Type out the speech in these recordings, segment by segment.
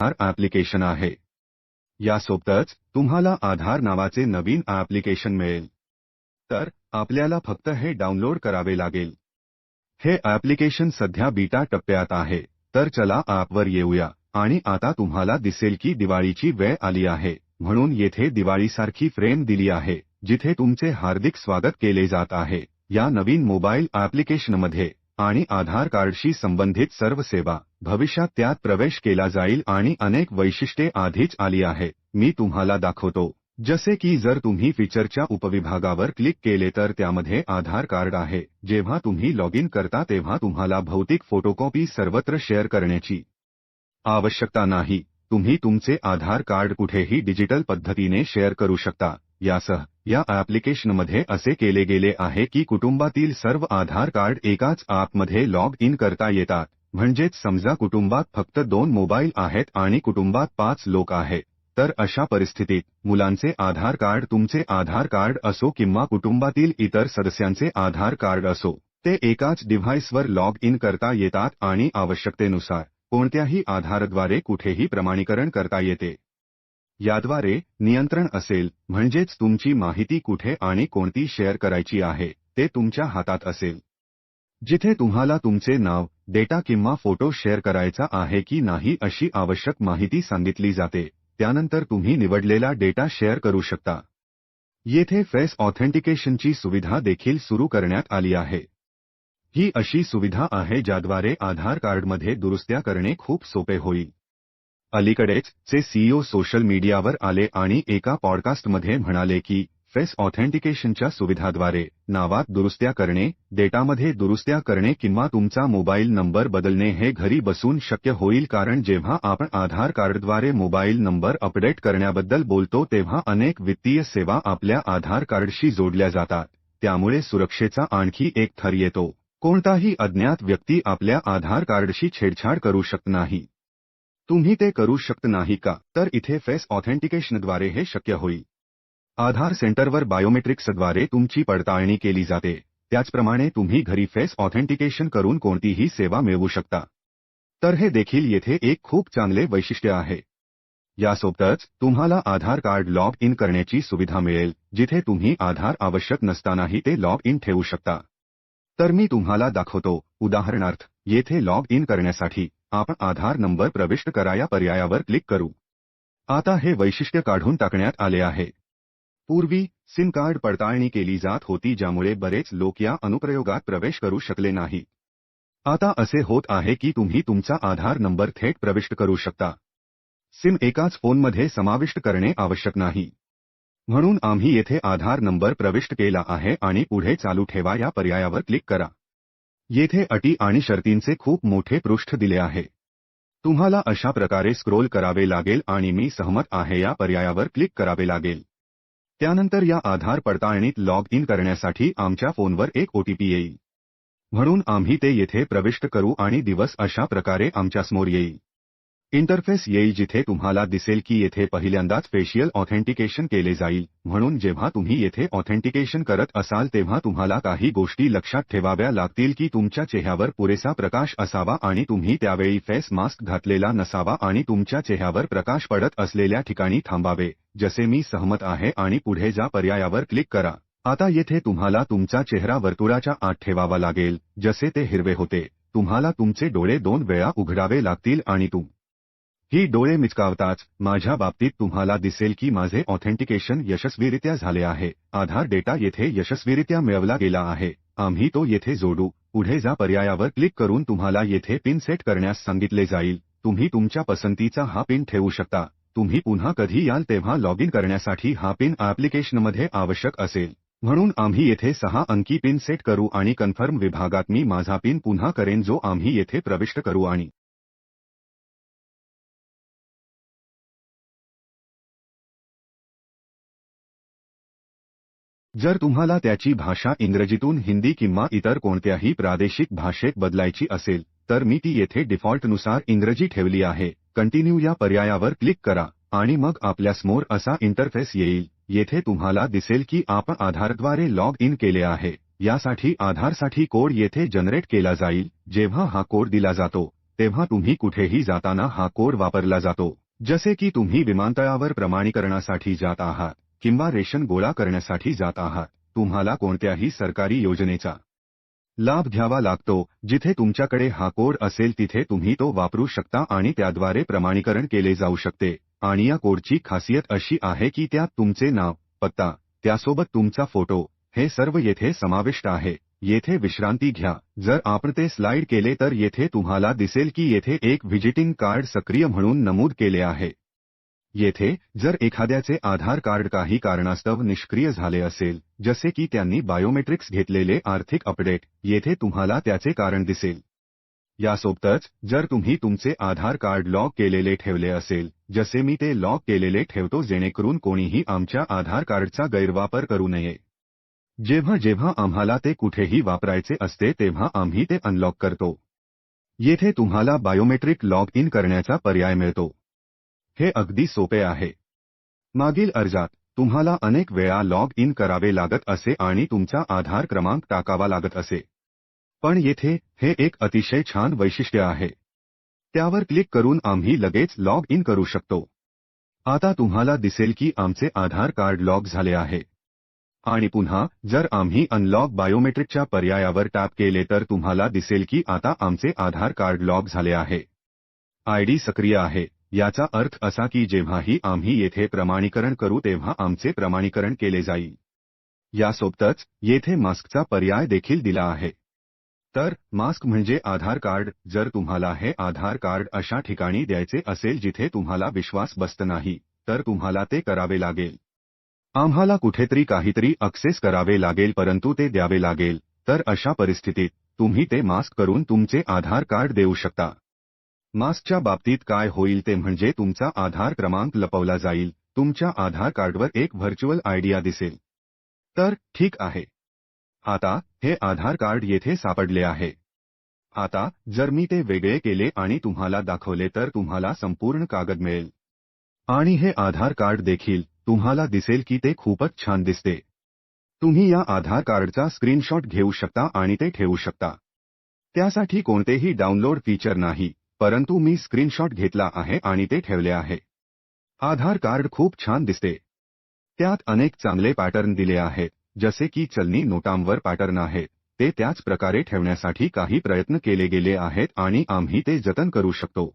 आधार application आहे. यासोबतच तुम्हाला आधार नावाचे नवीन ॲप्लिकेशन मिळेल. तर आपल्याला फक्त हे डाउनलोड करावे लागेल. हे ॲप्लिकेशन सध्या बीटा टप्प्यात आहे. तर चला ॲपवर येऊया. आणि आता तुम्हाला दिसेल की दिवाळीची वेळ आली आहे. म्हणून येथे दिवाळीसारखी फ्रेम दिली आहे, जिथे तुमचे हार्दिक स्वागत केले जात आहे. या नवीन मोबाईल ॲप्लिकेशनमध्ये आणि आधार कार्डशी संबंधित सर्व सेवा भविष्यात त्यात प्रवेश केला जाईल आणि अनेक वैशिष्ट्ये आधीच आली आहेत. मी तुम्हाला दाखवतो. जसे की जर तुम्ही फीचरच्या उपविभागावर क्लिक केले तर त्यामध्ये आधार कार्ड आहे. जेव्हा तुम्ही लॉग इन करता तेव्हा तुम्हाला भौतिक फोटोकॉपी सर्वत्र शेअर करण्याची आवश्यकता नाही. तुम्ही तुमचे आधार कार्ड कुठेही डिजिटल पद्धतीने शेअर करू शकता. यासह, या ॲप्लिकेशनमध्ये असे केले गेले आहे की कुटुंबातील सर्व आधार कार्ड एकाच ॲपमध्ये लॉग इन करता येतात. म्हणजेच समजा कुटुंबात फक्त दोन मोबाईल आहेत आणि कुटुंबात पाच लोक आहेत तर अशा परिस्थितीत मुलांचे आधार कार्ड तुमचे आधार कार्ड असो किंवा कुटुंबातील इतर सदस्यांचे आधार कार्ड असो ते एकाच डिव्हाइसवर लॉग इन करता येतात आणि आवश्यकतेनुसार कोणत्याही आधारद्वारे कुठेही प्रमाणीकरण करता येते. याद्वारे नियंत्रण असेल म्हणजेच तुमची माहिती कुठे आणि कोणती शेअर करायची आहे ते तुमच्या हातात असेल. जिथे तुम्हाला तुमचे नाव डेटा किंवा फ़ोटो शेअर करायचा आहे की नाही अशी आवश्यक माहिती सांगितली जाते. त्यानंतर तुम्ही निवडलेला डेटा शेअर करू शकता. येथे फेस ऑथेंटिकेशनची सुविधा देखील सुरू करण्यात आली आहे. ही अशी सुविधा आहे ज्याद्वारे आधार कार्डमध्ये दुरुस्त्या करणे खूप सोपे होईल. अलीकडेच, चे सीईओ सोशल मीडियावर आले आणि एका पॉडकास्टमध्ये म्हणाले की फेस ऑथेंटिकेशनच्या सुविधाद्वारे नावात दुरुस्त्या करणे, डेटामध्ये दुरुस्त्या करणे किंवा तुमचा मोबाईल नंबर बदलणे हे घरी बसून शक्य होईल कारण जेव्हा आपण आधार कार्डद्वारे मोबाईल नंबर अपडेट करण्याबद्दल बोलतो तेव्हा अनेक वित्तीय सेवा आपल्या आधार कार्डशी जोडल्या जातात. त्यामुळे सुरक्षेचा आणखी एक थर येतो. कोणताही अज्ञात व्यक्ती आपल्या आधार कार्डशी छेडछाड करू शकत नाही. तुम्ही ते करू शकत नाही का? तर इथे फेस ऑथेंटिकेशनद्वारे हे शक्य होईल. आधार सेंटरवर बायोमेट्रिक्सद्वारे तुमची पडताळणी केली जाते. त्याचप्रमाणे तुम्ही घरी फेस ऑथेंटिकेशन करून कोणतीही सेवा मिळवू शकता. तर हे देखील येथे एक खूप चांगले वैशिष्ट्य आहे. यासोबतच, तुम्हाला आधार कार्ड लॉग इन करण्याची सुविधा मिळेल, जिथे तुम्ही आधार आवश्यक नसतानाही ते लॉग इन ठेवू शकता. तर मी तुम्हाला दाखवतो, उदाहरणार्थ, येथे लॉग इन करण्यासाठी, आपण आधार नंबर प्रविष्ट करा या पर्यायावर क्लिक करू. आता हे वैशिष्ट्य काढून टाकण्यात आले आहे. पूर्वी सिम कार्ड पडताळणी केली जात होती ज्यामुळे बरेच लोक या अनुप्रयोगात प्रवेश करू शकले नाही. आता असे होत आहे की तुम्ही तुमचा आधार नंबर थेट प्रविष्ट करू शकता. सिम एकाच फोनमध्ये समाविष्ट करणे आवश्यक नाही. म्हणून आम्ही येथे आधार नंबर प्रविष्ट केला आहे आणि पुढे चालू ठेवा या पर्यायावर क्लिक करा. येथे अटी आणि शर्तींचे खूप मोठे पृष्ठ दिले आहे. तुम्हाला अशा प्रकारे स्क्रोल करावे लागेल आणि मी सहमत आहे या पर्यायावर क्लिक करावे लागेल. त्यानंतर या आधार पडताळणीत लॉग इन करण्यासाठी आमच्या फोनवर एक ओटीपी येईल. म्हणून आम्ही ते येथे प्रविष्ट करू आणि दिवस अशा प्रकारे आमच्यासमोर येईल. इंटरफेस येईल जिथे तुम्हाला दिसेल की येथे पहिल्यांदाच फेशियल ऑथेंटिकेशन केले जाईल. म्हणून जेव्हा तुम्ही येथे ऑथेंटिकेशन करत असाल, तेव्हा तुम्हाला काही गोष्टी लक्षात ठेवाव्या लागतील की तुमच्या चेहऱ्यावर पुरेसा प्रकाश असावा आणि तुम्ही त्यावेळी फेस मास्क घातलेला नसावा आणि तुमच्या चेहऱ्यावर प्रकाश पडत असलेल्या ठिकाणी थांबावे. जसे मी सहमत आहे आणि पुढे जा पर्यायावर क्लिक करा. आता येथे तुम्हाला तुमचा चेहरा वर्तुळाच्या आत ठेवावा लागेल. जसे ते हिरवे होते. तुम्हाला तुमचे डोळे दोन वेळा उघडावे लागतील आणि तुम ही डोळे मिचकावताच. माझ्या बाबतीत तुम्हाला दिसेल की माझे ऑथेंटिकेशन यशस्वीरित्या झाले आहे. आधार डेटा येथे यशस्वीरित्या मिळवला गेला आहे. आम्ही तो येथे जोडू. पुढे जा पर्यायावर क्लिक करून तुम्हाला येथे पिन सेट करण्यास सांगितले जाईल. तुम्ही तुमच्या पसंतीचा हा पिन ठेवू शकता. तुम्ही पुन्हा कधी याल तेव्हा लॉग इन करण्यासाठी हा पिन ॲप्लिकेशनमध्ये आवश्यक असेल. म्हणून आम्ही येथे सहा अंकी पिन सेट करू आणि कन्फर्म विभागात मी माझा पिन पुन्हा करेन जो आम्ही येथे प्रविष्ट करू आणि जर तुम्हाला त्याची भाषा इंग्रजीतून हिंदी किंवा इतर कोणत्याही प्रादेशिक भाषेत बदलायची असेल, तर मी ती येथे डिफॉल्टनुसार इंग्रजी ठेवली आहे. कंटिन्यू या पर्यायावर क्लिक करा आणि मग आपल्यासमोर असा इंटरफेस येईल. येथे तुम्हाला दिसेल की आपण आधारद्वारे लॉग इन केले आहे. यासाठी आधारसाठी कोड येथे जनरेट केला जाईल. जेव्हा हा कोड दिला जातो, तेव्हा तुम्ही कुठेही जाताना हा कोड वापरला जातो. जसे की तुम्ही विमानतळावर प्रमाणीकरणासाठी जात आहात. किंवा रेशन गोळा करण्यासाठी जात आहात. तुम्हाला कोणत्याही सरकारी योजनेचा लाभ घ्यावा लागतो. जिथे तुमच्याकडे हा कोड असेल तिथे तुम्ही तो वापरू शकता आणि त्याद्वारे प्रमाणीकरण केले जाऊ शकते. आणि या खासियत अशी आहे की त्यात तुमचे नाव, पत्ता, त्यासोबत फ़ोटो, हे सर्व येथे समाविष्ट आहे. येथे विश्रांती घ्या. जर आपण ते स्लाइड केले तर येथे तुम्हाला दिसेल की येथे एक व्हिजिटिंग कार्ड सक्रिय म्हणून नमूद केले आहे. येथे, जर एखाद्याचे आधार कार्ड काही कारणास्तव निष्क्रिय झाले असेल, जसे की त्यांनी बायोमेट्रिक्स घेतलेले आर्थिक अपडेट, येथे तुम्हाला त्याचे कारण दिसेल. यासोबतच, जर तुम्ही तुमचे आधार कार्ड लॉक केलेले ठेवले असेल, जसे मी ते लॉक केलेले ठेवतो जेणेकरून कोणीही आमच्या आधार कार्डचा गैरवापर करू नये. जेव्हा जेव्हा आम्हाला ते कुठेही वापरायचे असते तेव्हा आम्ही ते अनलॉक करतो. येथे तुम्हाला बायोमेट्रिक लॉग इन करण्याचा पर्याय मिळतो. हे अगदी सोपे आहे. मागील अर्जात तुम्हाला अनेक वेळा लॉग इन करावे लागत असे आणि तुमचा आधार क्रमांक टाकावा लागत असे. पण येथे हे एक अतिशय छान वैशिष्ट्य आहे. त्यावर क्लिक करून आम्ही लगेच लॉग इन करू शकतो. आता तुम्हाला दिसेल की आमचे आधार कार्ड लॉग झाले आहे. आणि पुन्हा, जर आम्ही अनलॉक बायोमेट्रिकच्या पर्यायावर टॅप केले तर तुम्हाला दिसेल की आता आमचे आधार कार्ड लॉग झाले आहे. आयडी सक्रिय आहे. याचा अर्थ असा की जेव्हाही आम्ही येथे प्रमाणीकरण करू तेव्हा आमचे प्रमाणीकरण केले जाईल. यासोबतच येथे मास्कचा पर्याय देखील दिला आहे. तर मास्क म्हणजे आधार कार्ड. जर तुम्हाला हे आधार कार्ड अशा ठिकाणी द्यायचे असेल जिथे तुम्हाला विश्वास बसत नाही तर तुम्हाला ते करावे लागेल. आम्हाला कुठेतरी काहीतरी अक्सेस करावे लागेल परंतु ते द्यावे लागेल. तर अशा परिस्थितीत तुम्ही ते मास्क करून तुमचे आधार कार्ड देऊ शकता. मास्कच्या बाबतीत काय होईल ते म्हणजे तुमचा आधार क्रमांक लपवला जाईल. तुमच्या आधार कार्डवर एक व्हर्च्युअल आयडिया दिसेल. तर ठीक आहे. आता हे आधार कार्ड येथे सापडले आहे. आता जर मी ते वेगळे केले आणि तुम्हाला दाखवले तर तुम्हाला संपूर्ण कागद मिळेल. आणि हे आधार कार्ड देखील तुम्हाला दिसेल की ते खूपच छान दिसते. तुम्ही या आधार कार्डचा स्क्रीनशॉट घेऊ शकता आणि ते ठेवू शकता. त्यासाठी कोणतेही डाउनलोड फीचर नाही. परंतु मी स्क्रीनशॉट घेतला आहे आणि ते ठेवले आहे. आधार कार्ड खूप छान दिसते. त्यात अनेक चांगले पॅटर्न दिले आहेत जसे की चलनी नोटांवर पॅटर्न आहेत ते त्याच प्रकारे ठेवण्यासाठी काही प्रयत्न केले गेले आहेत आणि आम्ही ते जतन करू शकतो.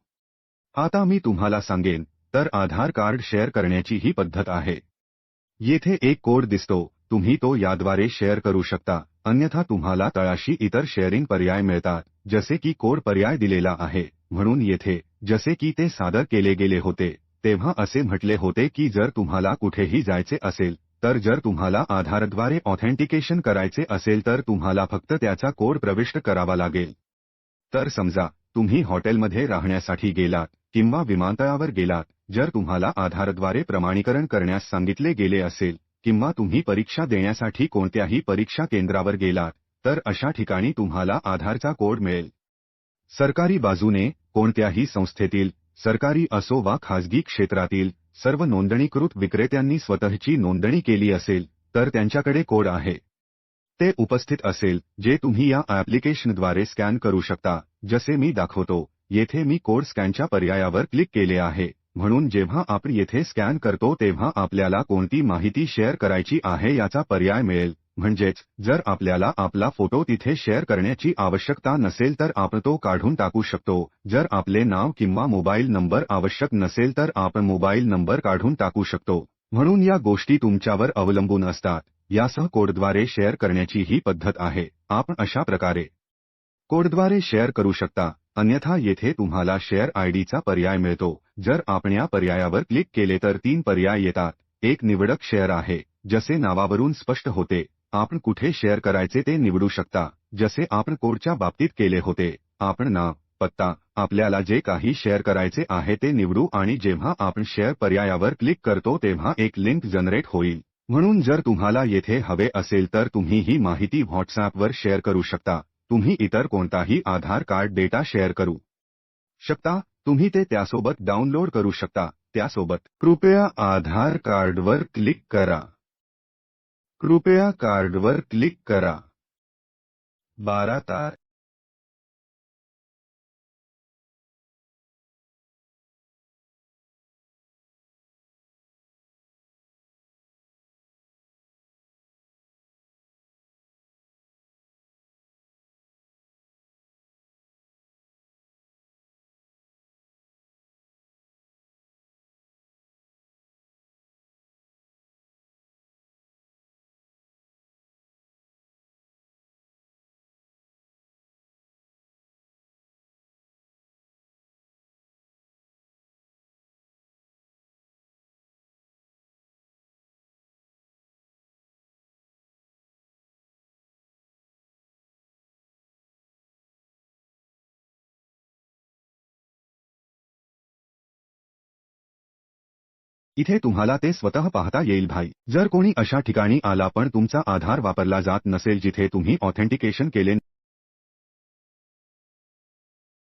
आता मी तुम्हाला सांगेन, तर आधार कार्ड शेअर करण्याची ही पद्धत आहे. येथे एक कोड दिसतो, तुम्ही तो याद्वारे शेअर करू शकता, अन्यथा तुम्हाला तळाशी इतर शेअरिंग पर्याय मिळतात, जसे की कोड पर्याय दिलेला आहे. म्हणून येथे, जसे की ते सादर केले गेले होते, तेव्हा असे म्हटले होते की जर तुम्हाला कुठेही जायचे असेल, तर जर तुम्हाला आधारद्वारे ऑथेंटिकेशन करायचे असेल तर तुम्हाला फक्त त्याचा कोड प्रविष्ट करावा लागेल. तर समजा, तुम्ही हॉटेलमध्ये राहण्यासाठी गेलात, किंवा विमानतळावर गेलात, जर तुम्हाला आधारद्वारे प्रमाणीकरण करण्यास सांगितले गेले असेल, किंवा तुम्ही परीक्षा देण्यासाठी कोणत्याही परीक्षा केंद्रावर गेलात, तर अशा ठिकाणी तुम्हाला आधारचा कोड मिळेल. सरकारी बाजूने कोणत्याही संस्थेतील सरकारी असो वा खाजगी क्षेत्रातील सर्व नोंदणीकृत विक्रेत्यांनी स्वतःची नोंदणी केली असेल, तर त्यांच्याकडे कोड आहे. ते उपस्थित असेल, जे तुम्ही या ॲप्लिकेशनद्वारे स्कॅन करू शकता, जसे मी दाखवतो, येथे मी कोड स्कॅनच्या पर्यायावर क्लिक केले आहे, म्हणून जेव्हा आपण येथे स्कॅन करतो तेव्हा आपल्याला कोणती माहिती शेअर करायची आहे याचा पर्याय मिळेल. म्हणजेच, जर आपल्याला आपला फ़ोटो तिथे शेअर करण्याची आवश्यकता नसेल तर आपण तो काढून टाकू शकतो. जर आपले नाव किंवा मोबाईल नंबर आवश्यक नसेल तर आपण मोबाईल नंबर काढून टाकू शकतो. म्हणून या गोष्टी तुमच्यावर अवलंबून असतात. यासह कोडद्वारे शेअर करण्याची ही पद्धत आहे. आपण अशा प्रकारे कोडद्वारे शेअर करू शकता. अन्यथा येथे तुम्हाला शेअर आयडीचा पर्याय मिळतो. जर आपण या पर्यायावर क्लिक केले तर तीन पर्याय येतात. एक निवडक शेअर आहे, जसे नावावरून स्पष्ट होते. आपण कुठे शेअर करायचे ते निवडू शकता. जसे आपण कोडच्या बाबतीत केले होते. आपण नाव पत्ता, आपल्याला जे काही शेअर करायचे आहे ते निवडू आणि जेव्हा आपण शेअर पर्यायावर क्लिक करतो तेव्हा एक लिंक जनरेट होईल. म्हणून जर तुम्हाला येथे हवे असेल तर तुम्ही ही माहिती व्हॉट्सॲपवर शेअर करू शकता. तुम्ही इतर कोणताही आधार कार्ड डेटा शेअर करू शकता. तुम्ही ते त्यासोबत डाउनलोड करू शकता. त्यासोबत कृपया आधार कार्डवर क्लिक करा. कृपया कार्डवर क्लिक करा. बारा तार. इथे तुम्हाला ते स्वतः पाहता येईल भाई. जर कोणी अशा ठिकाणी आला पण तुमचा आधार वापरला जात नसेल जिथे तुम्ही ऑथेंटिकेशन केले